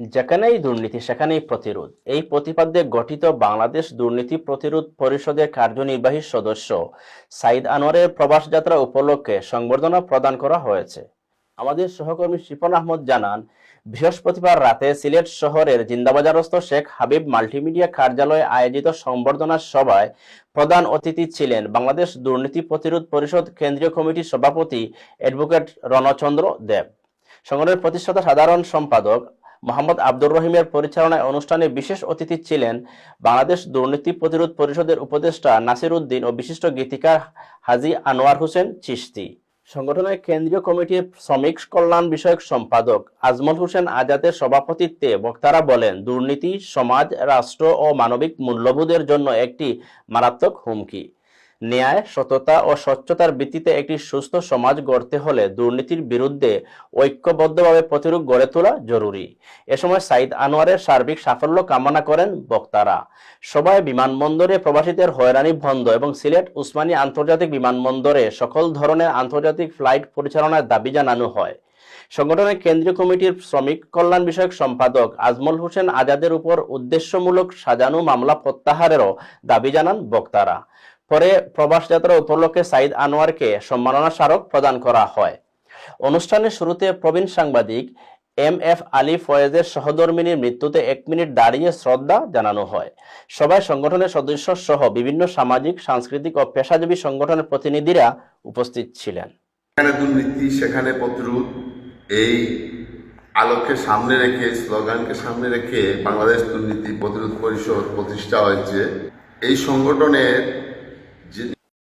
যেখানেই দুর্নীতি, সেখানেই প্রতিরোধ। এই প্রতিপাদ্যে গঠিত বাংলাদেশ দুর্নীতি প্রতিরোধ পরিষদের কার্যনির্বাহী সদস্য সাইদ আনোয়ারের প্রবাস যাত্রা উপলক্ষে সংবর্ধনা প্রদান করা হয়েছে। আমাদের সহকর্মী শিপন আহমদ জানান, বৃহস্পতিবার রাতে সিলেট শহরের জিন্দাবাজারস্থ শেখ হাবিব মাল্টিমিডিয়া কার্যালয়ে আয়োজিত সংবর্ধনা সভায় প্রধান অতিথি ছিলেন বাংলাদেশ দুর্নীতি প্রতিরোধ পরিষদ কেন্দ্রীয় কমিটির সভাপতি অ্যাডভোকেট রণচন্দ্র দেব। সংগঠনের প্রতিষ্ঠাতা সাধারণ সম্পাদক মোহাম্মদ আব্দুর রহিমের পরিচালনায় অনুষ্ঠানে বিশেষ অতিথি ছিলেন বাংলাদেশ দুর্নীতি প্রতিরোধ পরিষদের উপদেষ্টা নাসির উদ্দিন ও বিশিষ্ট গীতিকার হাজি আনোয়ার হোসেন চিশতি। সংগঠনের কেন্দ্রীয় কমিটির শ্রমিক কল্যাণ বিষয়ক সম্পাদক আজমল হোসেন আজাদের সভাপতিত্বে বক্তারা বলেন, দুর্নীতি, সমাজ, রাষ্ট্র ও মানবিক মূল্যবোধের জন্য একটি মারাত্মক হুমকি। ন্যায়, সততা ও স্বচ্ছতার ভিত্তিতে একটি সুস্থ সমাজ গড়তে হলে দুর্নীতির বিরুদ্ধে ঐক্যবদ্ধভাবে প্রতিরোধ গড়ে তোলা জরুরি। এ সময় সাইদ আনোয়ারের সার্বিক সাফল্য কামনা করেন বক্তারা। সবাই বিমানবন্দরে প্রবাসীদের হয়রানি বন্ধ এবং সিলেট উসমানী আন্তর্জাতিক বিমানবন্দরে সকল ধরনের আন্তর্জাতিক ফ্লাইট পরিচালনার দাবি জানানো হয়। সংগঠনের কেন্দ্রীয় কমিটির শ্রমিক কল্যাণ বিষয়ক সম্পাদক আজমল হোসেন আজাদের উপর উদ্দেশ্যমূলক সাজানো মামলা প্রত্যাহারেরও দাবি জানান বক্তারা। পরে প্রবাস যাত্রা উপলক্ষে সাইদ আনোয়ারকে সম্মাননা স্মারক প্রদান করা হয়। অনুষ্ঠানের শুরুতে প্রবীণ সাংবাদিক এম এফ আলী ফয়েজের সহধর্মিনীর মৃত্যুতে এক মিনিট দাঁড়িয়ে শ্রদ্ধা জানানো হয়। সবাই সংগঠনের সদস্য সহ বিভিন্ন সামাজিক, সাংস্কৃতিক ও পেশাজীবী সংগঠনের প্রতিনিধিরা উপস্থিত ছিলেন। সেখানে দুর্নীতি, সেখানে প্রতিরোধ, এই আলোকে সামনে রেখে, স্লোগানকে সামনে রেখে বাংলাদেশ দুর্নীতি প্রতিরোধ পরিষদ প্রতিষ্ঠা হয়েছে। এই সংগঠনের